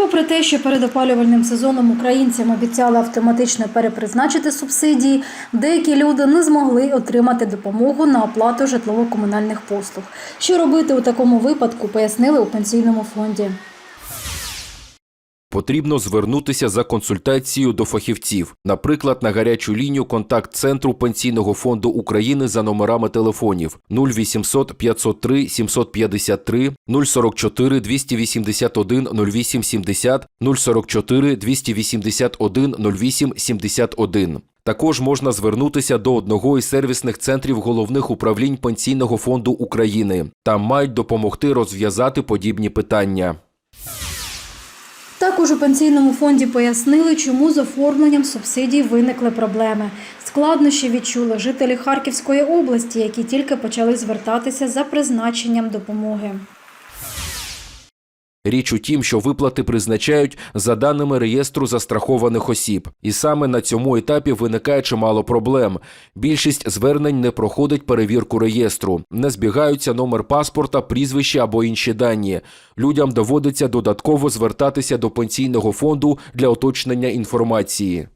Попри те, що перед опалювальним сезоном українцям обіцяли автоматично перепризначити субсидії, деякі люди не змогли отримати допомогу на оплату житлово-комунальних послуг. Що робити у такому випадку, пояснили у пенсійному фонді. Потрібно звернутися за консультацією до фахівців, наприклад, на гарячу лінію контакт-центру Пенсійного фонду України за номерами телефонів 0800 503 753, 044 281 08 70, 044 281 08 71. Також можна звернутися до одного із сервісних центрів головних управлінь Пенсійного фонду України. Там мають допомогти розв'язати подібні питання. Також у пенсійному фонді пояснили, чому з оформленням субсидій виникли проблеми. Складнощі відчули жителі Харківської області, які тільки почали звертатися за призначенням допомоги. Річ у тім, що виплати призначають за даними реєстру застрахованих осіб, і саме на цьому етапі виникає чимало проблем. Більшість звернень не проходить перевірку реєстру, не збігаються номер паспорта, прізвище або інші дані. Людям доводиться додатково звертатися до пенсійного фонду для уточнення інформації.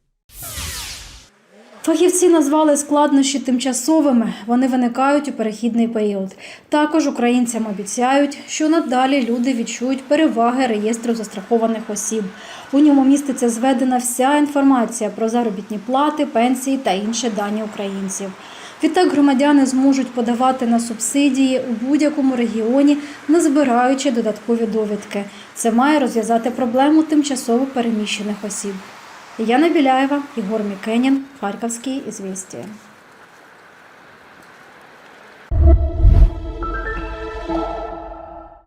Фахівці назвали складнощі тимчасовими. Вони виникають у перехідний період. Також українцям обіцяють, що надалі люди відчують переваги реєстру застрахованих осіб. У ньому міститься зведена вся інформація про заробітні плати, пенсії та інші дані українців. Відтак громадяни зможуть подавати на субсидії у будь-якому регіоні, не збираючи додаткові довідки. Це має розв'язати проблему тимчасово переміщених осіб. Яна Біляєва, Ігор Мікенін, Харківські ізвістія.